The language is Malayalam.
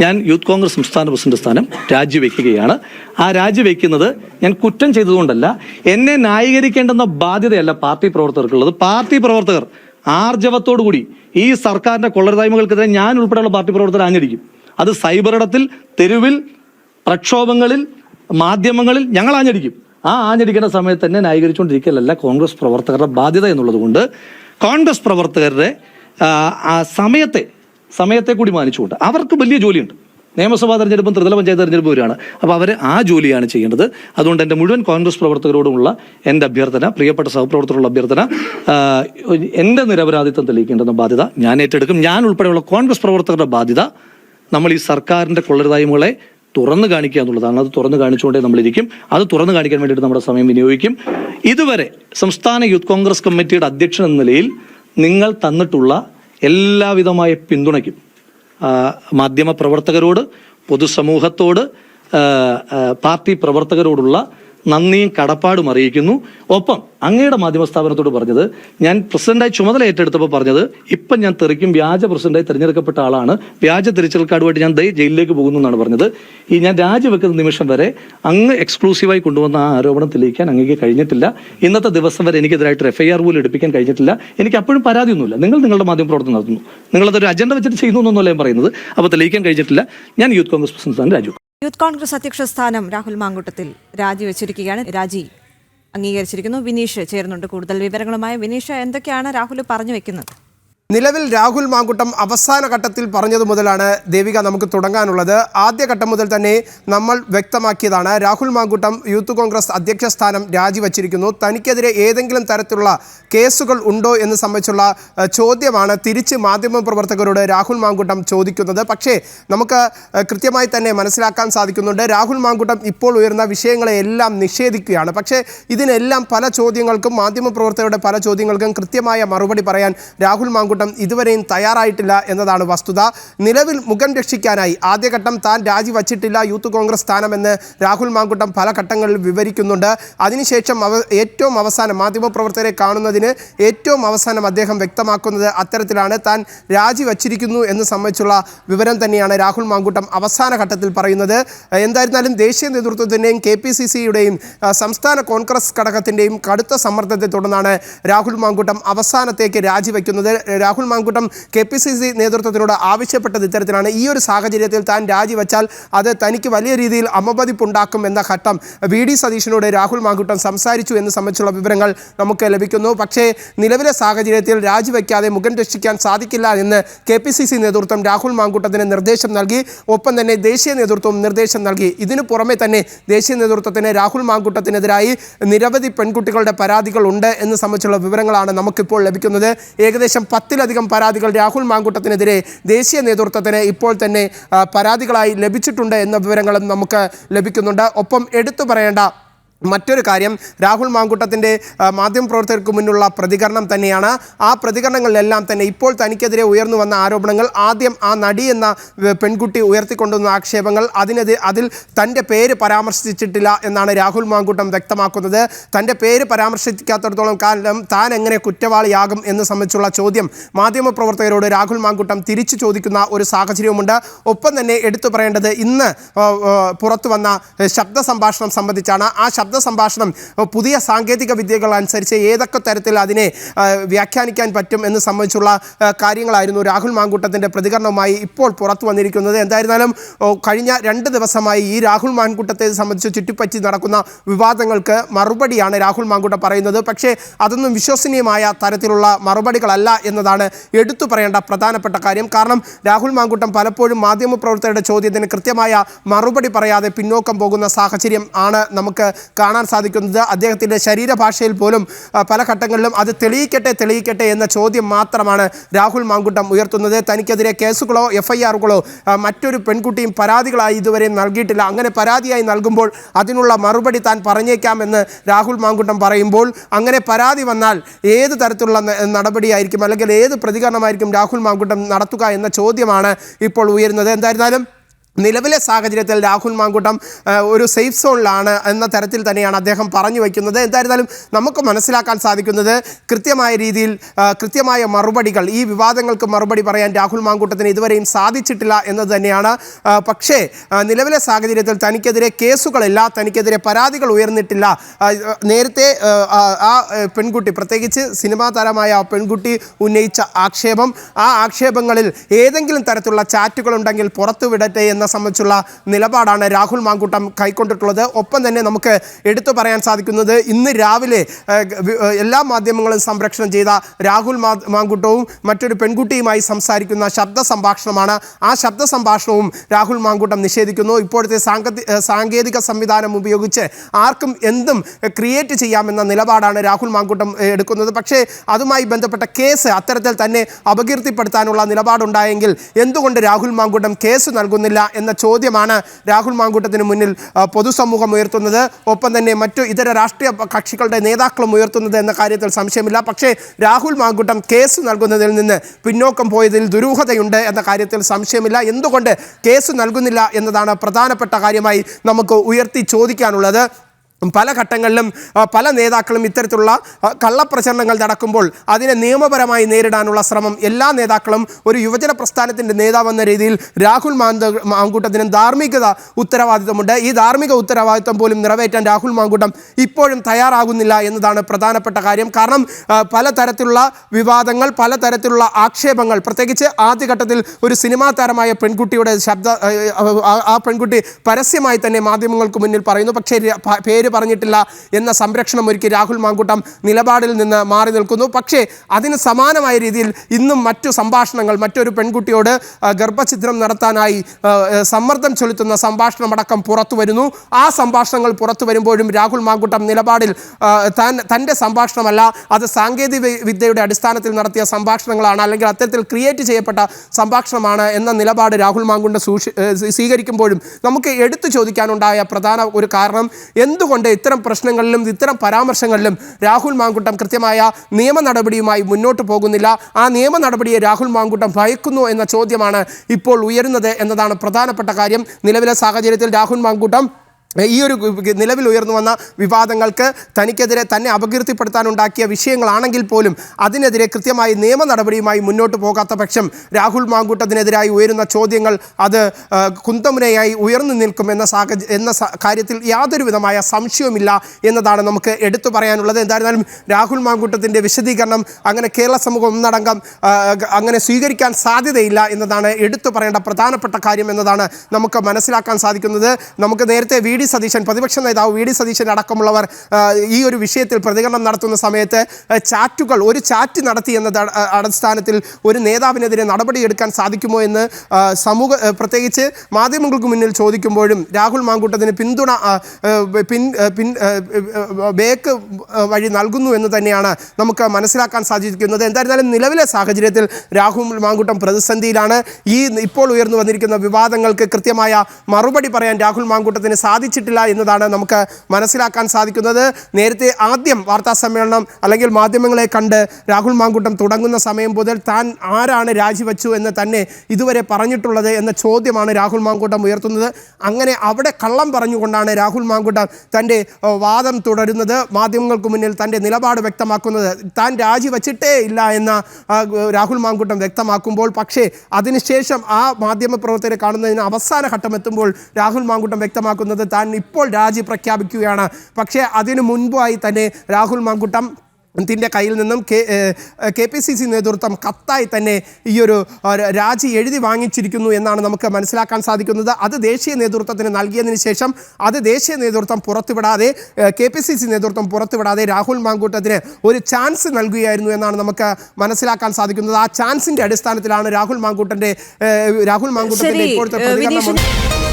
ഞാൻ യൂത്ത് കോൺഗ്രസ് സംസ്ഥാന പ്രസിഡന്റ് സ്ഥാനം രാജിവെക്കുകയാണ്. ആ രാജിവെക്കുന്നത് ഞാൻ കുറ്റം ചെയ്തതുകൊണ്ടല്ല എന്നെ ന്യായീകരിക്കേണ്ടെന്ന ബാധ്യതയല്ല പാർട്ടി പ്രവർത്തകർക്കുള്ളത്. പാർട്ടി പ്രവർത്തകർ ആർജവത്തോടുകൂടി ഈ സർക്കാരിന്റെ കൊള്ളരുതായ്മകൾക്കെതിരെ ഞാൻ ഉൾപ്പെടെയുള്ള പാർട്ടി പ്രവർത്തകർ ആഞ്ഞടിക്കും. അത് സൈബർ ഇടത്തിൽ തെരുവിൽ പ്രക്ഷോഭങ്ങളിൽ മാധ്യമങ്ങളിൽ ഞങ്ങൾ ആഞ്ഞടിക്കും. ആ ആഞ്ഞടിക്കേണ്ട സമയത്ത് തന്നെ ന്യായീകരിച്ചുകൊണ്ടിരിക്കലല്ല കോൺഗ്രസ് പ്രവർത്തകരുടെ ബാധ്യത എന്നുള്ളത് കോൺഗ്രസ് പ്രവർത്തകരുടെ സമയത്തെ സമയത്തെ കൂടി മാനിച്ചുകൊണ്ട്. അവർക്ക് വലിയ ജോലിയുണ്ട്. നിയമസഭാ തെരഞ്ഞെടുപ്പും ത്രിതല പഞ്ചായത്ത് തെരഞ്ഞെടുപ്പ് വരികയാണ്. അപ്പോൾ അവർ ആ ജോലിയാണ് ചെയ്യേണ്ടത്. അതുകൊണ്ട് എന്റെ മുഴുവൻ കോൺഗ്രസ് പ്രവർത്തകരോടുമുള്ള എന്റെ അഭ്യർത്ഥന പ്രിയപ്പെട്ട സഹപ്രവർത്തകരുള്ള അഭ്യർത്ഥന എന്റെ നിരപരാധിത്വം തെളിയിക്കേണ്ടെന്ന ബാധ്യത ഞാൻ ഏറ്റെടുക്കും. ഞാൻ ഉൾപ്പെടെയുള്ള കോൺഗ്രസ് പ്രവർത്തകരുടെ ബാധ്യത നമ്മൾ ഈ സർക്കാരിന്റെ കൊള്ളരുതായ്മകളെ തുറന്നു കാണിക്കുക എന്നുള്ളതാണ്. അത് തുറന്നു കാണിച്ചുകൊണ്ടേ നമ്മളിരിക്കും. അത് തുറന്നു കാണിക്കാൻ വേണ്ടിയിട്ട് നമ്മുടെ സമയം വിനിയോഗിക്കും. ഇതുവരെ സംസ്ഥാന യൂത്ത് കോൺഗ്രസ് കമ്മിറ്റിയുടെ അധ്യക്ഷൻ എന്ന നിലയിൽ നിങ്ങൾ തന്നിട്ടുള്ള എല്ലാവിധമായ പിന്തുണയ്ക്കും. മാധ്യമ പ്രവർത്തകരോട് പൊതുസമൂഹത്തോട് പാർട്ടി പ്രവർത്തകരോടുള്ള നന്ദിയും കടപ്പാടും അറിയിക്കുന്നു. ഒപ്പം അങ്ങയുടെ മാധ്യമ സ്ഥാപനത്തോട് പറഞ്ഞത് ഞാൻ പ്രസിഡന്റായി ചുമതല ഏറ്റെടുത്തപ്പോൾ പറഞ്ഞത് ഇപ്പം ഞാൻ തെറിക്കും വ്യാജ പ്രസിഡന്റായി തിരഞ്ഞെടുക്കപ്പെട്ട ആളാണ് വ്യാജ തിരിച്ചൽ കാർഡുമായിട്ട് ഞാൻ ദൈ ജയിലിലേക്ക് പോകുന്നു എന്നാണ് പറഞ്ഞത്. ഈ ഞാൻ രാജിവെക്കുന്ന നിമിഷം വരെ അങ്ങ് എക്സ്ക്ലൂസീവായി കൊണ്ടുവന്ന ആ ആരോപണം തെളിയിക്കാൻ അങ്ങേക്ക് കഴിഞ്ഞിട്ടില്ല. ഇന്നത്തെ ദിവസം വരെ എനിക്കെതിരായിട്ട് എഫ് ഐ ആർ പോലും എടുപ്പിക്കാൻ കഴിഞ്ഞിട്ടില്ല. എനിക്ക് അപ്പോഴും പരാതിയൊന്നുമില്ല. നിങ്ങൾ നിങ്ങളുടെ മാധ്യമ പ്രവർത്തനം നടത്തുന്നു. നിങ്ങളതൊരു അജണ്ട വെച്ചിട്ട് ചെയ്യുന്നു എന്നൊന്നുമല്ല ഞാൻ പറയുന്നത്. അപ്പോൾ തെളിയിക്കാൻ കഴിഞ്ഞിട്ടില്ല. ഞാൻ Youth Congress president Raju. Youth Congress അധ്യക്ഷ സ്ഥാനം രാഹുൽ മാങ്കൂട്ടത്തിൽ രാജിവെച്ചിരിക്കുകയാണ്. രാജി അംഗീകരിച്ചിരിക്കുന്നു. വിനീഷ് ചേരുന്നുണ്ട്. കൂടുതൽ വിവരങ്ങളുമായി വിനീഷ് എന്തൊക്കെയാണ് രാഹുൽ പറഞ്ഞു വെക്കുന്നത്? നിലവിൽ രാഹുൽ മാങ്കുട്ടം അവസാന ഘട്ടത്തിൽ പറഞ്ഞതു മുതലാണ് ദേവിക നമുക്ക് തുടങ്ങാനുള്ളത്. ആദ്യഘട്ടം മുതൽ തന്നെ നമ്മൾ വ്യക്തമാക്കിയതാണ് രാഹുൽ മാങ്കുട്ടം യൂത്ത് കോൺഗ്രസ് അധ്യക്ഷ സ്ഥാനം രാജിവച്ചിരിക്കുന്നു. തനിക്കെതിരെ ഏതെങ്കിലും തരത്തിലുള്ള കേസുകൾ ഉണ്ടോ എന്ന് സംബന്ധിച്ചുള്ള ചോദ്യമാണ് തിരിച്ച് മാധ്യമപ്രവർത്തകരോട് രാഹുൽ മാങ്കുട്ടം ചോദിക്കുന്നത്. പക്ഷേ നമുക്ക് കൃത്യമായി തന്നെ മനസ്സിലാക്കാൻ സാധിക്കുന്നുണ്ട്. രാഹുൽ മാങ്കുട്ടം ഇപ്പോൾ ഉയർന്ന വിഷയങ്ങളെ എല്ലാം നിഷേധിക്കുകയാണ്. പക്ഷേ ഇതിനെല്ലാം പല ചോദ്യങ്ങൾക്കും മാധ്യമപ്രവർത്തകരുടെ പല ചോദ്യങ്ങൾക്കും കൃത്യമായ മറുപടി പറയാൻ രാഹുൽ മാങ്കുട്ടം ഇതുവരെയും തയ്യാറായിട്ടില്ല എന്നതാണ് വസ്തുത. നിലവിൽ മുഖം രക്ഷിക്കാനായി ആദ്യഘട്ടം താൻ രാജിവച്ചിട്ടില്ല യൂത്ത് കോൺഗ്രസ് സ്ഥാനമെന്ന് രാഹുൽ മാങ്കുട്ടം പല ഘട്ടങ്ങളിൽ വിവരിക്കുന്നുണ്ട്. അതിനുശേഷം അവ ഏറ്റവും അവസാനം മാധ്യമപ്രവർത്തകരെ കാണുന്നതിന് ഏറ്റവും അവസാനം അദ്ദേഹം വ്യക്തമാക്കുന്നത് അത്തരത്തിലാണ് താൻ രാജിവച്ചിരിക്കുന്നു എന്ന് സംബന്ധിച്ചുള്ള വിവരം തന്നെയാണ് രാഹുൽ മാങ്കുട്ടം അവസാന ഘട്ടത്തിൽ പറയുന്നത്. എന്തായിരുന്നാലും ദേശീയ നേതൃത്വത്തിന്റെയും കെ പി സി സിയുടെയും സംസ്ഥാന കോൺഗ്രസ് ഘടകത്തിന്റെയും കടുത്ത സമ്മർദ്ദത്തെ തുടർന്നാണ് രാഹുൽ മാങ്കുട്ടം അവസാനത്തേക്ക് രാജിവെക്കുന്നത് Rahul Mankoottam K P C C നേതൃത്വത്തിനോട് ആവശ്യപ്പെട്ടത് ഇത്തരത്തിലാണ്. ഈ ഒരു സാഹചര്യത്തിൽ താൻ രാജിവെച്ചാൽ അത് തനിക്ക് വലിയ രീതിയിൽ അമപതിപ്പുണ്ടാക്കും എന്ന ഘട്ടം വി ഡി സതീശനോട് രാഹുൽ മാങ്കുട്ടം സംസാരിച്ചു എന്ന് സംബന്ധിച്ചുള്ള വിവരങ്ങൾ നമുക്ക് ലഭിക്കുന്നു. പക്ഷേ നിലവിലെ സാഹചര്യത്തിൽ രാജിവെക്കാതെ മുഖം രക്ഷിക്കാൻ സാധിക്കില്ല എന്ന് കെ പി സി സി നേതൃത്വം രാഹുൽ മാങ്കുട്ടത്തിന് നിർദ്ദേശം നൽകി. ഒപ്പം തന്നെ ദേശീയ നേതൃത്വം നിർദ്ദേശം നൽകി. ഇതിനു പുറമെ തന്നെ ദേശീയ നേതൃത്വത്തിന് രാഹുൽ മാങ്കുട്ടത്തിനെതിരായി നിരവധി പെൺകുട്ടികളുടെ പരാതികൾ ഉണ്ട് എന്ന് സംബന്ധിച്ചുള്ള വിവരങ്ങളാണ് നമുക്കിപ്പോൾ ലഭിക്കുന്നത്. ഏകദേശം പത്തിലധികം പരാതികൾ രാഹുൽ മാങ്കുട്ടത്തിനെതിരെ ദേശീയ നേതൃത്വത്തിന് ഇപ്പോൾ തന്നെ പരാതികളായി ലഭിച്ചിട്ടുണ്ട് എന്ന വിവരങ്ങളും നമുക്ക് ലഭിക്കുന്നുണ്ട്. ഒപ്പം എടുത്തു പറയേണ്ട മറ്റൊരു കാര്യം രാഹുൽ മാങ്കുട്ടത്തിന്റെ മാധ്യമപ്രവർത്തകർക്ക് മുന്നിലുള്ള പ്രതികരണം തന്നെയാണ്. ആ പ്രതികരണങ്ങളിലെല്ലാം തന്നെ ഇപ്പോൾ തനിക്കെതിരെ ഉയർന്നു വന്ന ആരോപണങ്ങൾ ആദ്യം ആ നടി എന്ന പെൺകുട്ടി ഉയർത്തിക്കൊണ്ടുവന്ന ആക്ഷേപങ്ങൾ അതിനെതിരെ അതിൽ തന്റെ പേര് പരാമർശിച്ചിട്ടില്ല എന്നാണ് രാഹുൽ മാങ്കുട്ടം വ്യക്തമാക്കുന്നത്. തന്റെ പേര് പരാമർശിക്കാത്തടത്തോളം കാലം താൻ എങ്ങനെ കുറ്റവാളിയാകും എന്ന് സംബന്ധിച്ചുള്ള ചോദ്യം മാധ്യമപ്രവർത്തകരോട് രാഹുൽ മാങ്കുട്ടം തിരിച്ചു ചോദിക്കുന്ന ഒരു സാഹചര്യവുമുണ്ട്. ഒപ്പം തന്നെ എടുത്തു പറയേണ്ടത് ഇന്ന് പുറത്തു വന്ന ശബ്ദസംഭാഷണം ശബ്ദ സംഭാഷണം സംബന്ധിച്ചാണ്. ആ ശബ്ദ സംഭാഷണം പുതിയ സാങ്കേതിക വിദ്യകൾ അനുസരിച്ച് ഏതൊക്കെ തരത്തിൽ അതിനെ വ്യാഖ്യാനിക്കാൻ പറ്റും എന്ന് സംബന്ധിച്ചുള്ള കാര്യങ്ങളായിരുന്നു രാഹുൽ മാങ്കൂട്ടത്തിന്റെ പ്രതികരണവുമായി ഇപ്പോൾ പുറത്തു വന്നിരിക്കുന്നത്. എന്തായിരുന്നാലും കഴിഞ്ഞ രണ്ട് ദിവസമായി ഈ രാഹുൽ മാൻകൂട്ടത്തെ സംബന്ധിച്ച് ചുറ്റിപ്പറ്റി നടക്കുന്ന വിവാദങ്ങൾക്ക് മറുപടിയാണ് രാഹുൽ മാങ്കൂട്ടം പറയുന്നത്. പക്ഷേ അതൊന്നും വിശ്വസനീയമായ തരത്തിലുള്ള മറുപടികളല്ല എന്നതാണ് എടുത്തു പറയേണ്ട പ്രധാനപ്പെട്ട കാര്യം. കാരണം രാഹുൽ മാങ്കൂട്ടം പലപ്പോഴും മാധ്യമപ്രവർത്തകരുടെ ചോദ്യത്തിന് കൃത്യമായ മറുപടി പറയാതെ പിന്നോക്കം പോകുന്ന സാഹചര്യം ആണ് നമുക്ക് കാണാൻ സാധിക്കുന്നത്. അദ്ദേഹത്തിന്റെ ശരീരഭാഷയിൽ പോലും പല ഘട്ടങ്ങളിലും അത് തെളിയിക്കട്ടെ തെളിയിക്കട്ടെ എന്ന ചോദ്യം മാത്രമാണ് രാഹുൽ മാങ്കുട്ടം ഉയർത്തുന്നത്. തനിക്കെതിരെ കേസുകളോ എഫ് ഐ ആറുകളോ മറ്റൊരു പെൺകുട്ടിയും പരാതികളായി ഇതുവരെ നൽകിയിട്ടില്ല. അങ്ങനെ പരാതിയായി നൽകുമ്പോൾ അതിനുള്ള മറുപടി താൻ പറഞ്ഞേക്കാമെന്ന് രാഹുൽ മാങ്കുട്ടം പറയുമ്പോൾ അങ്ങനെ പരാതി വന്നാൽ ഏത് തരത്തിലുള്ള നടപടിയായിരിക്കും? അല്ലെങ്കിൽ ഏത് പ്രതികരണമായിരിക്കും രാഹുൽ മാങ്കുട്ടം നടത്തുക എന്ന ചോദ്യമാണ് ഇപ്പോൾ ഉയരുന്നത്. എന്തായിരുന്നാലും നിലവിലെ സാഹചര്യത്തിൽ രാഹുൽ മാങ്കൂട്ടം ഒരു സേഫ് സോണിലാണ് എന്ന തരത്തിൽ തന്നെയാണ് അദ്ദേഹം പറഞ്ഞു വയ്ക്കുന്നത്. എന്തായിരുന്നാലും നമുക്ക് മനസ്സിലാക്കാൻ സാധിക്കുന്നത് കൃത്യമായ രീതിയിൽ കൃത്യമായ മറുപടികൾ ഈ വിവാദങ്ങൾക്ക് മറുപടി പറയാൻ രാഹുൽ മാങ്കൂട്ടത്തിന് ഇതുവരെയും സാധിച്ചിട്ടില്ല എന്നത് തന്നെയാണ്. പക്ഷേ നിലവിലെ സാഹചര്യത്തിൽ തനിക്കെതിരെ കേസുകളില്ല തനിക്കെതിരെ പരാതികൾ ഉയർന്നിട്ടില്ല. നേരത്തെ ആ പെൺകുട്ടി പ്രത്യേകിച്ച് സിനിമാ താരമായ ആ പെൺകുട്ടി ഉന്നയിച്ച ആക്ഷേപം ആ ആക്ഷേപങ്ങളിൽ ഏതെങ്കിലും തരത്തിലുള്ള ചാറ്റുകൾ ഉണ്ടെങ്കിൽ പുറത്തുവിടട്ടെ എന്ന സംബന്ധിച്ചുള്ള നിലപാടാണ് രാഹുൽ മാങ്കൂട്ടം കൈക്കൊണ്ടിട്ടുള്ളത്. ഒപ്പം തന്നെ നമുക്ക് എടുത്തു പറയാൻ സാധിക്കുന്നത് ഇന്ന് രാവിലെ എല്ലാ മാധ്യമങ്ങളും സംപ്രേഷണം ചെയ്ത രാഹുൽ മാങ്കൂട്ടവും മറ്റൊരു പെൺകുട്ടിയുമായി സംസാരിക്കുന്ന ശബ്ദ സംഭാഷണമാണ്. ആ ശബ്ദ സംഭാഷണവും രാഹുൽ മാങ്കൂട്ടം നിഷേധിക്കുന്നു. ഇപ്പോഴത്തെ സാങ്കേതിക സംവിധാനം ഉപയോഗിച്ച് ആർക്കും എന്തും ക്രിയേറ്റ് ചെയ്യാമെന്ന നിലപാടാണ് രാഹുൽ മാങ്കൂട്ടം എടുക്കുന്നത്. പക്ഷേ അതുമായി ബന്ധപ്പെട്ട കേസ് അത്തരത്തിൽ തന്നെ അപകീർത്തിപ്പെടുത്താനുള്ള നിലപാടുണ്ടായെങ്കിൽ എന്തുകൊണ്ട് രാഹുൽ മാങ്കൂട്ടം കേസ് നൽകുന്നില്ല എന്ന ചോദ്യമാണ് രാഹുൽ മാങ്കൂട്ടത്തിന് മുന്നിൽ പൊതുസമൂഹം ഉയർത്തുന്നത്. ഒപ്പം തന്നെ മറ്റു ഇതര രാഷ്ട്രീയ കക്ഷികളുടെ നേതാക്കളും ഉയർത്തുന്നത് എന്ന കാര്യത്തിൽ സംശയമില്ല. പക്ഷേ രാഹുൽ മാങ്കൂട്ടം കേസ് നൽകുന്നതിൽ നിന്ന് പിന്നോക്കം പോയതിൽ ദുരൂഹതയുണ്ട് എന്ന കാര്യത്തിൽ സംശയമില്ല. എന്തുകൊണ്ട് കേസ് നൽകുന്നില്ല എന്നതാണ് പ്രധാനപ്പെട്ട കാര്യമായി നമുക്ക് ഉയർത്തി ചോദിക്കാനുള്ളത്. പല ഘട്ടങ്ങളിലും പല നേതാക്കളും ഇത്തരത്തിലുള്ള കള്ളപ്രചരണങ്ങൾ നടക്കുമ്പോൾ അതിനെ നിയമപരമായി നേരിടാനുള്ള ശ്രമം എല്ലാ നേതാക്കളും ഒരു യുവജന പ്രസ്ഥാനത്തിന്റെ നേതാവെന്ന രീതിയിൽ രാഹുൽ മാന്ത മാങ്കൂട്ടത്തിനും ധാർമ്മികത ഉത്തരവാദിത്തമുണ്ട്. ഈ ധാർമ്മിക ഉത്തരവാദിത്തം പോലും നിറവേറ്റാൻ രാഹുൽ മാങ്കൂട്ടം ഇപ്പോഴും തയ്യാറാകുന്നില്ല എന്നതാണ് പ്രധാനപ്പെട്ട കാര്യം. കാരണം പലതരത്തിലുള്ള വിവാദങ്ങൾ പലതരത്തിലുള്ള ആക്ഷേപങ്ങൾ പ്രത്യേകിച്ച് ആദ്യഘട്ടത്തിൽ ഒരു സിനിമാ താരമായ പെൺകുട്ടിയുടെ ശബ്ദ ആ, പെൺകുട്ടി പരസ്യമായി തന്നെ മാധ്യമങ്ങൾക്ക് മുന്നിൽ പറയുന്നു. പക്ഷേ പേര് പറഞ്ഞിട്ടില്ല എന്ന സംരക്ഷണം ഒരുക്കി രാഹുൽ മാങ്കൂട്ടം നിലപാടിൽ നിന്ന് മാറി നിൽക്കുന്നു. പക്ഷേ അതിന് സമാനമായ രീതിയിൽ ഇന്നും മറ്റു സംഭാഷണങ്ങൾ മറ്റൊരു പെൺകുട്ടിയോട് ഗർഭഛിദ്രം നടത്താനായി സമ്മർദ്ദം ചെലുത്തുന്ന സംഭാഷണമടക്കം പുറത്തു വരുന്നു. ആ സംഭാഷണങ്ങൾ പുറത്തു വരുമ്പോഴും രാഹുൽ മാങ്കൂട്ടം നിലപാടിൽ താൻ തന്റെ സംഭാഷണമല്ല അത് സാങ്കേതിക വിദ്യയുടെ അടിസ്ഥാനത്തിൽ നടത്തിയ സംഭാഷണങ്ങളാണ് അല്ലെങ്കിൽ അത്തരത്തിൽ ക്രിയേറ്റ് ചെയ്യപ്പെട്ട സംഭാഷണമാണ് എന്ന നിലപാട് രാഹുൽ മാങ്കുണ്ട് സൂക്ഷി സ്വീകരിക്കുമ്പോഴും നമുക്ക് എടുത്തു ചോദിക്കാനുണ്ടായ പ്രധാന ഒരു കാരണം എന്തുകൊണ്ട് ഇത്തരം പ്രശ്നങ്ങളിലും ഇത്തരം പരാമർശങ്ങളിലും രാഹുൽ മാങ്കുട്ടം കൃത്യമായ നിയമ നടപടിയുമായി മുന്നോട്ട് പോകുന്നില്ല. ആ നിയമ നടപടിയെ രാഹുൽ മാങ്കുട്ടം ഭയക്കുന്നു എന്ന ചോദ്യമാണ് ഇപ്പോൾ ഉയരുന്നത് എന്നതാണ് പ്രധാനപ്പെട്ട കാര്യം. നിലവിലെ സാഹചര്യത്തിൽ രാഹുൽ മാങ്കൂട്ടം ഈ ഒരു നിലവിൽ ഉയർന്നു വന്ന വിവാദങ്ങൾക്ക് തനിക്കെതിരെ തന്നെ അപകീർത്തിപ്പെടുത്താനുണ്ടാക്കിയ വിഷയങ്ങളാണെങ്കിൽ പോലും അതിനെതിരെ കൃത്യമായി നിയമ നടപടിയുമായി മുന്നോട്ട് പോകാത്ത പക്ഷം രാഹുൽ മാങ്കൂട്ടത്തിനെതിരായി ഉയരുന്ന ചോദ്യങ്ങൾ അത് കുന്തമുനയായി ഉയർന്നു നിൽക്കും എന്ന സാഹചര്യ എന്ന കാര്യത്തിൽ യാതൊരു വിധമായ സംശയവുമില്ല എന്നതാണ് നമുക്ക് എടുത്തു പറയാനുള്ളത്. എന്തായിരുന്നാലും രാഹുൽ മാങ്കൂട്ടത്തിന്റെ വിശദീകരണം അങ്ങനെ കേരള സമൂഹം ഒന്നടങ്കം അങ്ങനെ സ്വീകരിക്കാൻ സാധ്യതയില്ല എന്നതാണ് എടുത്തു പറയേണ്ട പ്രധാനപ്പെട്ട കാര്യം എന്നതാണ് നമുക്ക് മനസ്സിലാക്കാൻ സാധിക്കുന്നത്. നമുക്ക് നേരത്തെ വി ഡി സതീശൻ പ്രതിപക്ഷ നേതാവ് വി ഡി സതീശൻ അടക്കമുള്ളവർ ഈ ഒരു വിഷയത്തിൽ പ്രതികരണം നടത്തുന്ന സമയത്ത് ചാറ്റുകൾ ഒരു ചാറ്റ് നടത്തി എന്ന അടിസ്ഥാനത്തിൽ ഒരു നേതാവിനെതിരെ നടപടിയെടുക്കാൻ സാധിക്കുമോ എന്ന് സമൂഹ പ്രത്യേകിച്ച് മാധ്യമങ്ങൾക്ക് മുന്നിൽ ചോദിക്കുമ്പോഴും രാഹുൽ മാങ്കൂട്ടത്തിന് പിന്തുണ പിൻ പിൻ ബേക്ക് വഴി നൽകുന്നു എന്ന് തന്നെയാണ് നമുക്ക് മനസ്സിലാക്കാൻ സാധിക്കുന്നത്. എന്തായിരുന്നാലും നിലവിലെ സാഹചര്യത്തിൽ രാഹുൽ മാങ്കൂട്ടം പ്രതിസന്ധിയിലാണ്. ഈ ഇപ്പോൾ ഉയർന്നു വന്നിരിക്കുന്ന വിവാദങ്ങൾക്ക് കൃത്യമായ മറുപടി പറയാൻ രാഹുൽ മാങ്കൂട്ടത്തിന് സാധിച്ചിട്ടില്ല എന്നതാണ് നമുക്ക് മനസ്സിലാക്കാൻ സാധിക്കുന്നത്. നേരത്തെ ആദ്യം വാർത്താ സമ്മേളനം അല്ലെങ്കിൽ മാധ്യമങ്ങളെ കണ്ട് രാഹുൽ മാങ്കുട്ടം തുടങ്ങുന്ന സമയം മുതൽ താൻ ആരാണ് രാജിവെച്ചു എന്ന് തന്നെ ഇതുവരെ പറഞ്ഞിട്ടുള്ളത് എന്ന ചോദ്യമാണ് രാഹുൽ മാങ്കുട്ടം ഉയർത്തുന്നത്. അങ്ങനെ അവിടെ കള്ളം പറഞ്ഞുകൊണ്ടാണ് രാഹുൽ മാങ്കുട്ടം തന്റെ വാദം തുടരുന്നത്. മാധ്യമങ്ങൾക്ക് മുന്നിൽ തന്റെ നിലപാട് വ്യക്തമാക്കുന്നത്. താൻ രാജിവെച്ചിട്ടേ ഇല്ല എന്ന രാഹുൽ മാങ്കുട്ടം വ്യക്തമാക്കുമ്പോൾ പക്ഷേ അതിനുശേഷം ആ മാധ്യമപ്രവർത്തകരെ കാണുന്നതിന് അവസാന ഘട്ടം എത്തുമ്പോൾ രാഹുൽ മാങ്കുട്ടം വ്യക്തമാക്കുന്നത് താൻ ഇപ്പോൾ രാജി പ്രഖ്യാപിക്കുകയാണ്. പക്ഷേ അതിനു മുൻപായി തന്നെ രാഹുൽ മാങ്കുട്ടം ത്തിന്റെ കയ്യിൽ നിന്നും K K P C C നേതൃത്വം കത്തായി തന്നെ ഈ ഒരു രാജി എഴുതി വാങ്ങിച്ചിരിക്കുന്നു എന്നാണ് നമുക്ക് മനസ്സിലാക്കാൻ സാധിക്കുന്നത്. അത് ദേശീയ നേതൃത്വത്തിന് നൽകിയതിന് ശേഷം അത് ദേശീയ നേതൃത്വം പുറത്തുവിടാതെ കെ പി സി സി നേതൃത്വം പുറത്തുവിടാതെ രാഹുൽ മാങ്കൂട്ടത്തിന് ഒരു ചാൻസ് നൽകുകയായിരുന്നു എന്നാണ് നമുക്ക് മനസ്സിലാക്കാൻ സാധിക്കുന്നത്. ആ ചാൻസിന്റെ അടിസ്ഥാനത്തിലാണ് രാഹുൽ മാങ്കൂട്ടന്റെ രാഹുൽ മാങ്കൂട്ടത്തിന്റെ ഇപ്പോഴത്തെ പ്രതികരണം